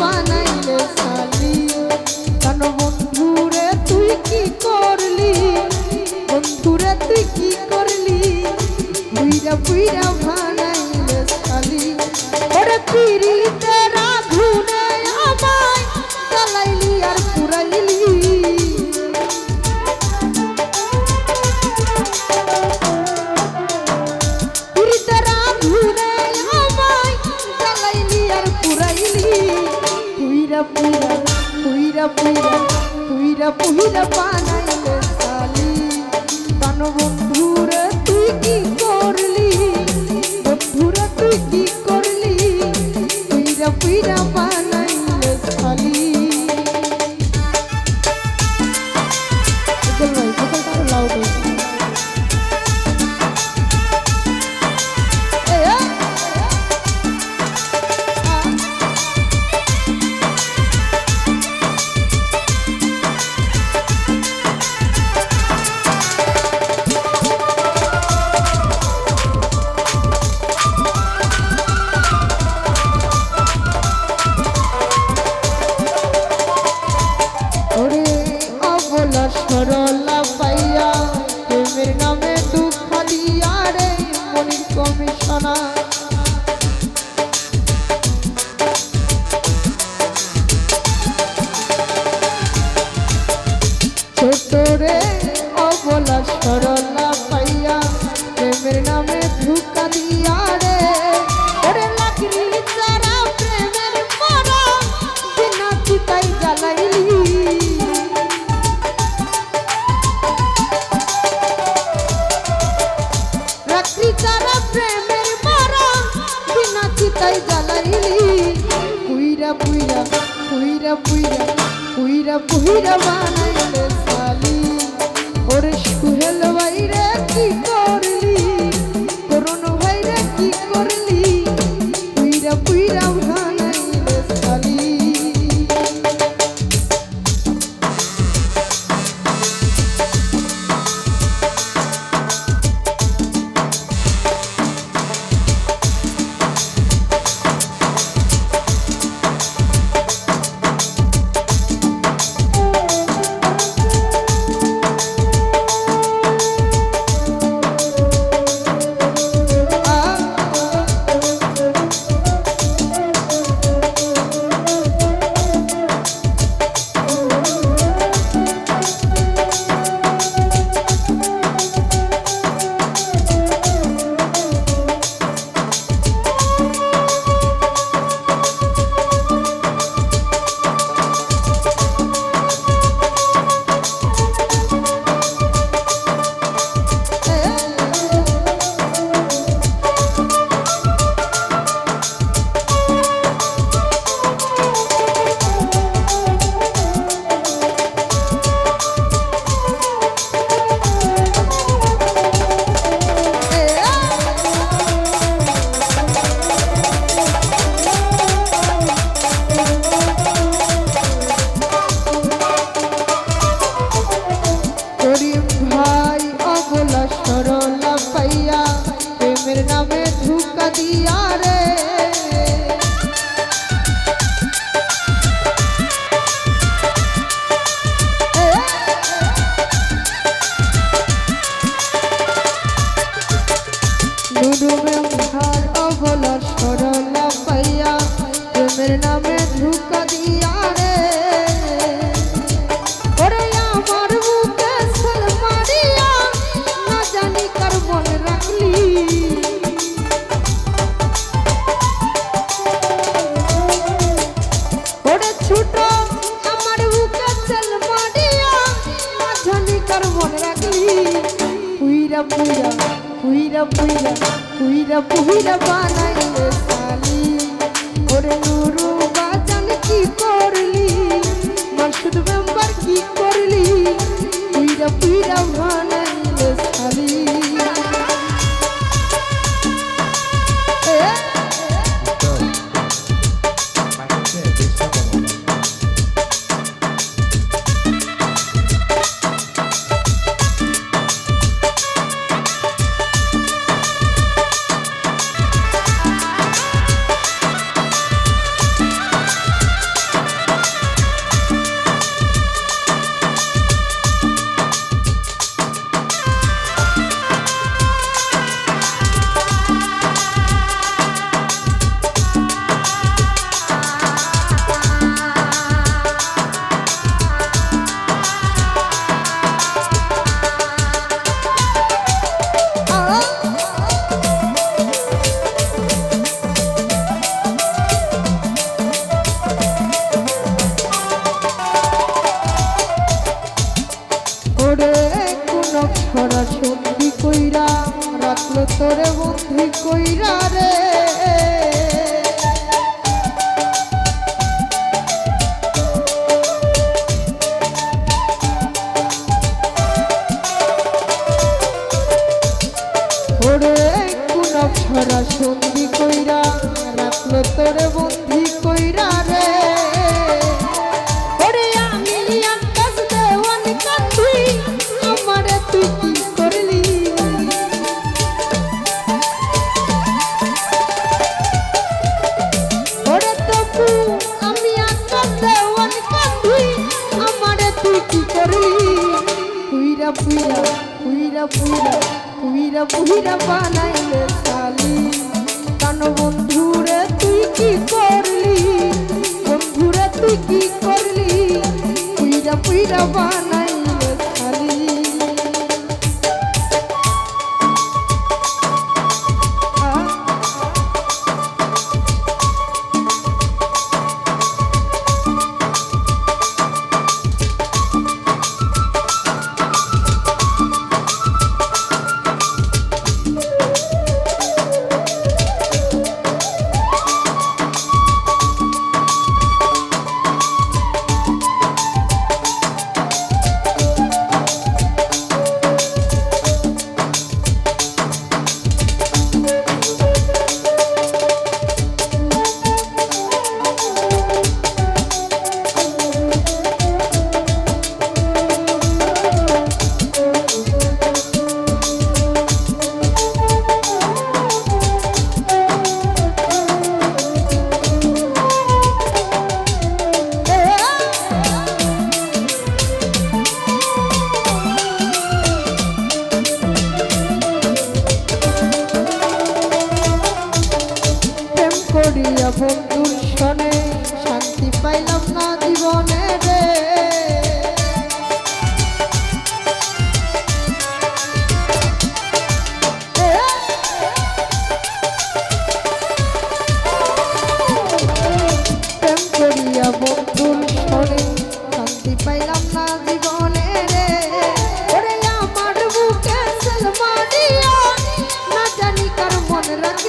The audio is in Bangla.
বানাইলে সালি। কেন বন্ধুরে তুই কি পুইরা পুইরা পুইরা বানাইলে সরলা পাইয়া প্রেমের নামে ধুকা দিয়া রে। নুডুমে ভার অবলা সর পুইরা পুইরা পুইরা পুইরা পুইরা বানাইতে শালি ওরে নুরু বা পুইরা পুইরা পুইরা পুইরা পুইরা বানাইলে সালি কান বন্ধুরে, তুই কি করলি? বন্ধুরে, তুই কি করলি? পুইরা পুইরা বানাই